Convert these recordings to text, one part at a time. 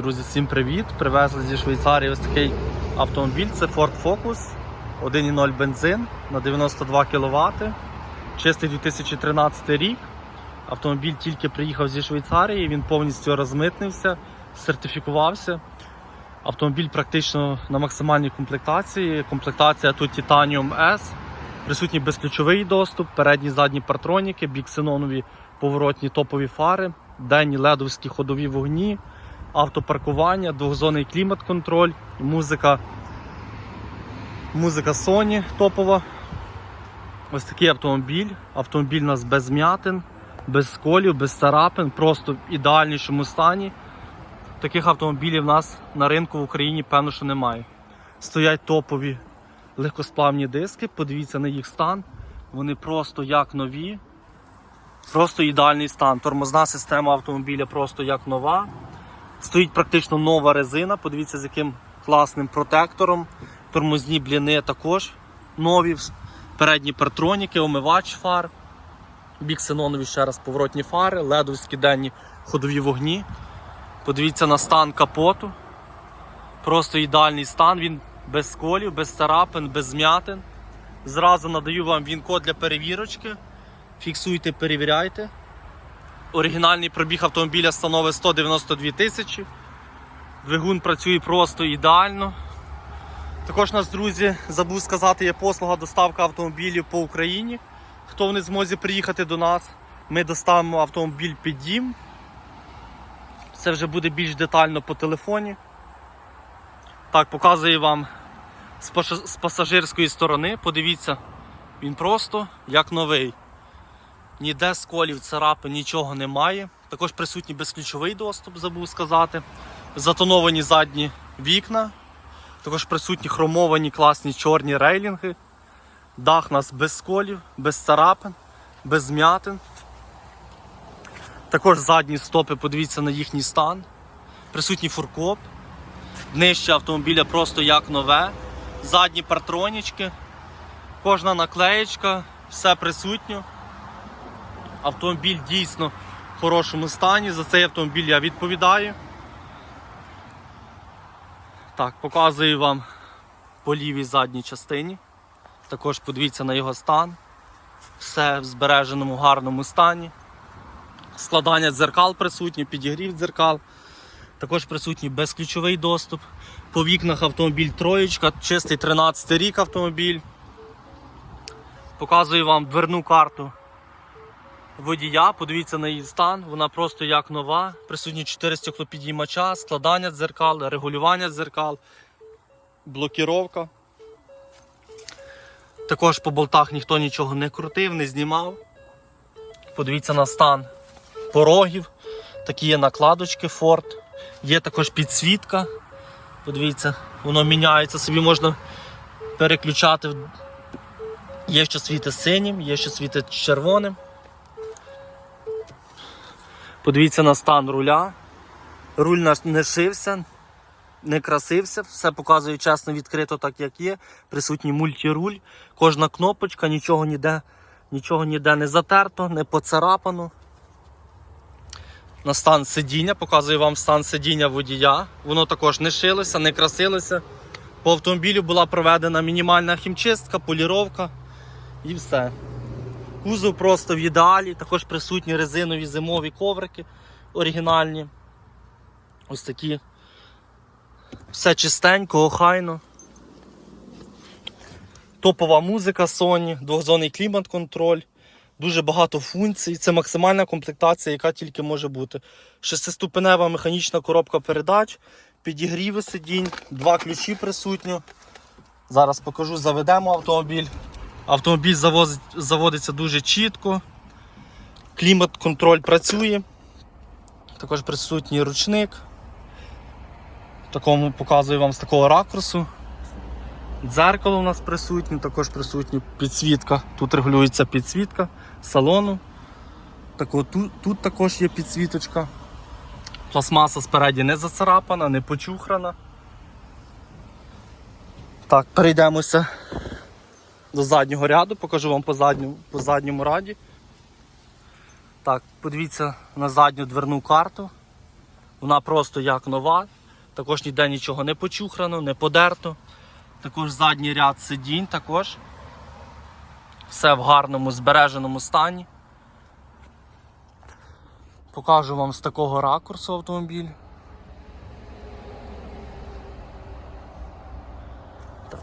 Друзі, всім привіт! Привезли зі Швейцарії ось такий автомобіль. Це Ford Focus 1.0 бензин на 92 кВт. Чистий 2013 рік. Автомобіль тільки приїхав зі Швейцарії, він повністю розмитнився, сертифікувався. Автомобіль практично на максимальній комплектації. Комплектація тут Titanium S. Присутній безключовий доступ, передні задні партроніки, біксенонові поворотні топові фари, денні ледовські ходові вогні автопаркування, двохзонний клімат-контроль, музика, музика Sony топова. Ось такий автомобіль. Автомобіль у нас без м'ятин, без сколів, без царапин, просто в ідеальнішому стані. Таких автомобілів у нас на ринку в Україні певно, що немає. Стоять топові легкосплавні диски, подивіться на їх стан. Вони просто як нові. Просто ідеальний стан. Тормозна система автомобіля просто як нова. Стоїть практично нова резина. Подивіться, з яким класним протектором. Тормозні бліни також нові. Передні партроніки, омивач фар. Біксенонові ще раз поворотні фари, ледовські денні ходові вогні. Подивіться на стан капоту. Просто ідеальний стан. Він без сколів, без царапин, без змятин. Зразу надаю вам він-код для перевірочки. Фіксуйте, перевіряйте. Оригінальний пробіг автомобіля становить 192 тисячі. Двигун працює просто ідеально. Також нас, друзі, забув сказати, є послуга доставка автомобілів по Україні. Хто в не змозі приїхати до нас, ми доставимо автомобіль під дім. Це вже буде більш детально по телефоні. Так, показую вам з пасажирської сторони. Подивіться, він просто як новий. Ніде сколів, царапин, нічого немає. Також присутній безключовий доступ, забув сказати. Затоновані задні вікна. Також присутні хромовані класні чорні рейлінги. Дах у нас без сколів, без царапин, без змятин. Також задні стопи, подивіться на їхній стан. Присутній фуркоп. Днище автомобіля просто як нове. Задні партронічки. Кожна наклеєчка, все присутньо. Автомобіль дійсно в хорошому стані. За цей автомобіль я відповідаю. Так, показую вам по лівій задній частині. Також подивіться на його стан. Все в збереженому гарному стані. Складання дзеркал присутні, підігрів дзеркал. Також присутній безключовий доступ. По вікнах автомобіль троєчка, чистий 13 рік автомобіль. Показую вам дверну карту водія, подивіться на її стан, вона просто як нова. Присутні 4 стеклопідіймача, складання дзеркал, регулювання дзеркал, блокіровка. Також по болтах ніхто нічого не крутив, не знімав. Подивіться на стан порогів. Такі є накладочки Ford. Є також підсвітка. Подивіться, воно міняється, собі можна переключати. Є що світить синім, є що світить червоним. Подивіться на стан руля. Руль наш не шився, не красився, все показує чесно відкрито, так як є. Присутній мультируль. Кожна кнопочка, нічого ніде, нічого ніде не затерто, не поцарапано. На стан сидіння, показую вам стан сидіння водія. Воно також не шилося, не красилося. По автомобілю була проведена мінімальна хімчистка, поліровка і все. Кузов просто в ідеалі, також присутні резинові зимові коврики оригінальні. Ось такі. Все чистенько, охайно. Топова музика Sony, двохзонний клімат-контроль, дуже багато функцій. Це максимальна комплектація, яка тільки може бути. Шестиступенева механічна коробка передач, підігріви сидінь, два ключі присутні. Зараз покажу, заведемо автомобіль. Автомобіль заводиться дуже чітко. Клімат-контроль працює. Також присутній ручник. Такому показую вам з такого ракурсу. Дзеркало у нас присутнє, також присутня підсвітка. Тут регулюється підсвітка салону. Так тут, тут також є підсвіточка. Пластмаса спереді не зацарапана, не почухрана. Так, перейдемося до заднього ряду, покажу вам по задньому, по задньому раді. Так, подивіться на задню дверну карту. Вона просто як нова. Також ніде нічого не почухрано, не подерто. Також задній ряд сидінь також. Все в гарному збереженому стані. Покажу вам з такого ракурсу автомобіль. Так.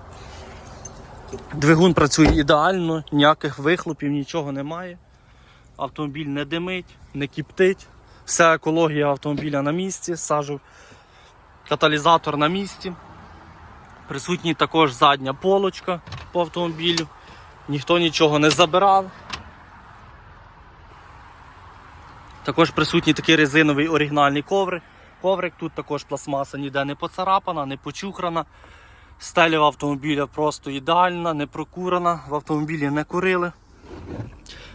Двигун працює ідеально, ніяких вихлопів, нічого немає. Автомобіль не димить, не кіптить. Вся екологія автомобіля на місці, сажу каталізатор на місці. Присутній також задня полочка по автомобілю. Ніхто нічого не забирав. Також присутній такий резиновий оригінальний коврик. Коврик тут також пластмаса ніде не поцарапана, не почухрана. Стеля в автомобіля просто ідеальна, не прокурена, в автомобілі не курили.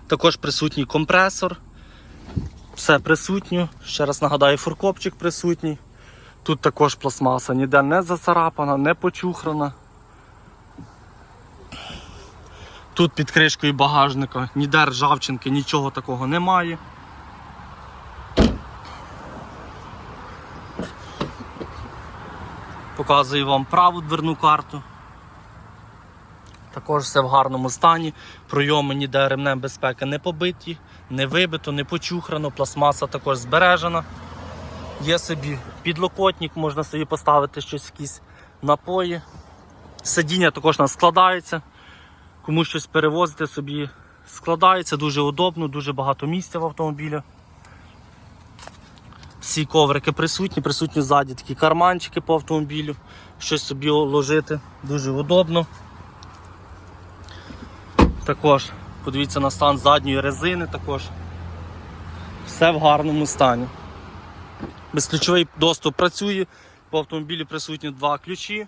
Також присутній компресор. Все присутнє. Ще раз нагадаю, фуркопчик присутній. Тут також пластмаса ніде не зацарапана, не почухрана. Тут під кришкою багажника ніде ржавчинки, нічого такого немає. Показую вам праву дверну карту. Також все в гарному стані. Пройоми ніде ремнем безпеки не побиті, не вибито, не почухрано, пластмаса також збережена. Є собі підлокотник, можна собі поставити щось, якісь напої. Сидіння також нас складається. Кому щось перевозити собі складається, дуже удобно, дуже багато місця в автомобілі. Всі коврики присутні, присутні ззаді такі карманчики по автомобілю, щось собі ложити, дуже удобно. Також подивіться на стан задньої резини, також все в гарному стані. Безключовий доступ працює, по автомобілі присутні два ключі.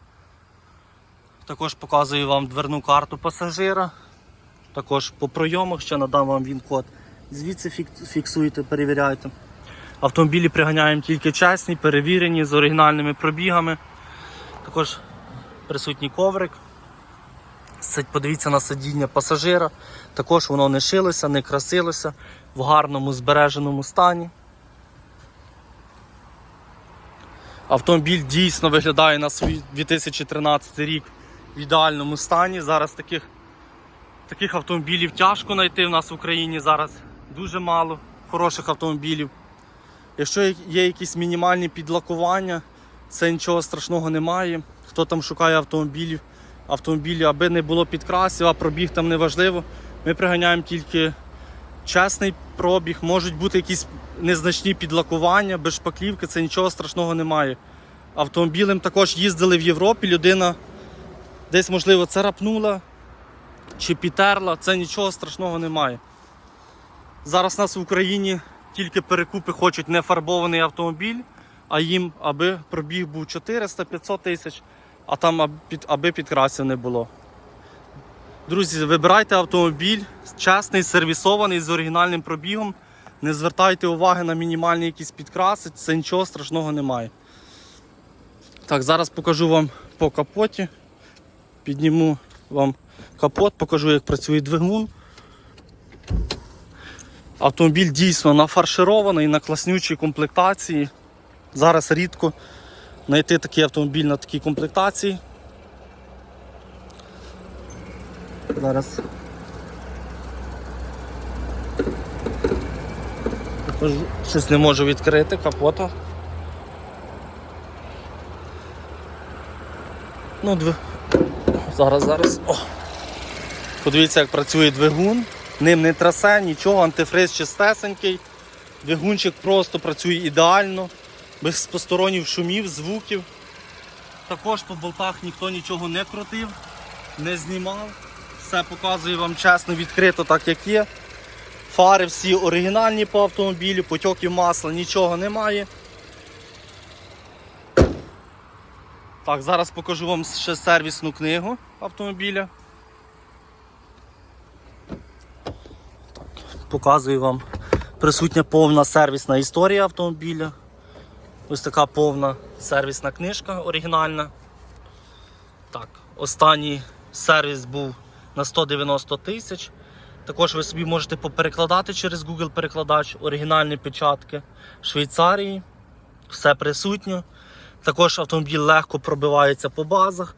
Також показую вам дверну карту пасажира. Також по пройомах ще надам вам він код. Звідси фік- фіксуєте, перевіряйте. Автомобілі приганяємо тільки чесні, перевірені з оригінальними пробігами. Також присутній коврик. Подивіться на сидіння пасажира. Також воно не шилося, не красилося, в гарному збереженому стані. Автомобіль дійсно виглядає на свій 2013 рік в ідеальному стані. Зараз таких, таких автомобілів тяжко знайти в нас в Україні. Зараз дуже мало хороших автомобілів. Якщо є- якісь мінімальні підлакування, це нічого страшного немає. Хто там шукає автомобілів, автомобілі, аби не було підкрасів, а пробіг там не важливо. Ми приганяємо тільки чесний пробіг, можуть бути якісь незначні підлакування, без шпаклівки, це нічого страшного немає. Автомобілем також їздили в Європі, людина десь, можливо, царапнула чи підтерла, це нічого страшного немає. Зараз нас в Україні тільки перекупи хочуть не фарбований автомобіль, а їм, аби пробіг був 400-500 тисяч, а там аби підкрасів не було. Друзі, вибирайте автомобіль чесний, сервісований з оригінальним пробігом. Не звертайте уваги на мінімальні якісь підкраси, це нічого страшного немає. Так, зараз покажу вам по капоті. Підніму вам капот, покажу, як працює двигун. Автомобіль дійсно нафарширований на класнючій комплектації. Зараз рідко знайти такий автомобіль на такій комплектації. Зараз. Щось не можу відкрити капота. Ну, дв... зараз, зараз. О. Подивіться, як працює двигун. Ним не трасе, нічого, антифриз чистесенький. Двигунчик просто працює ідеально, без посторонніх шумів, звуків. Також по болтах ніхто нічого не крутив, не знімав. Все показую вам чесно, відкрито, так як є. Фари всі оригінальні по автомобілю, потьоків масла, нічого немає. Так, зараз покажу вам ще сервісну книгу автомобіля. Показую вам присутня повна сервісна історія автомобіля. Ось така повна сервісна книжка оригінальна. Так, останній сервіс був на 190 тисяч. Також ви собі можете поперекладати через Google перекладач оригінальні печатки Швейцарії. Все присутнє. Також автомобіль легко пробивається по базах,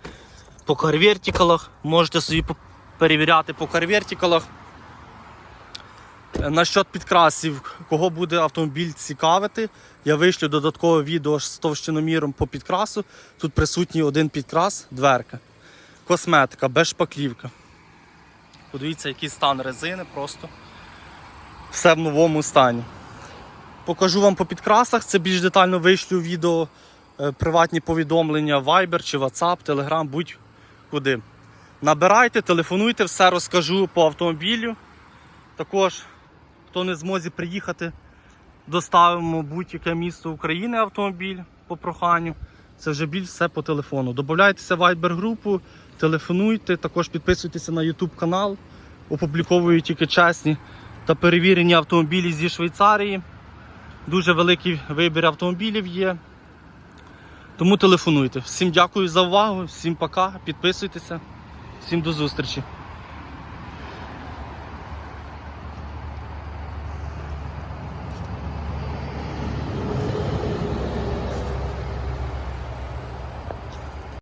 по карвертикалах. Можете собі перевіряти по карвертикалах. Насчет підкрасів, кого буде автомобіль цікавити, я вишлю додаткове відео з товщиноміром по підкрасу. Тут присутній один підкрас, дверка. Косметика, без шпаклівки. Подивіться, який стан резини, просто все в новому стані. Покажу вам по підкрасах, це більш детально вишлю відео, е, приватні повідомлення, Viber чи WhatsApp, Telegram, будь-куди. Набирайте, телефонуйте, все розкажу по автомобілю. Також, хто не змозі приїхати, доставимо будь-яке місто України автомобіль по проханню. Це вже більш все по телефону. Добавляйтеся в Viber групу, телефонуйте, також підписуйтеся на YouTube канал. Опубліковую тільки чесні та перевірені автомобілі зі Швейцарії. Дуже великий вибір автомобілів є. Тому телефонуйте. Всім дякую за увагу, всім пока, підписуйтеся, всім до зустрічі.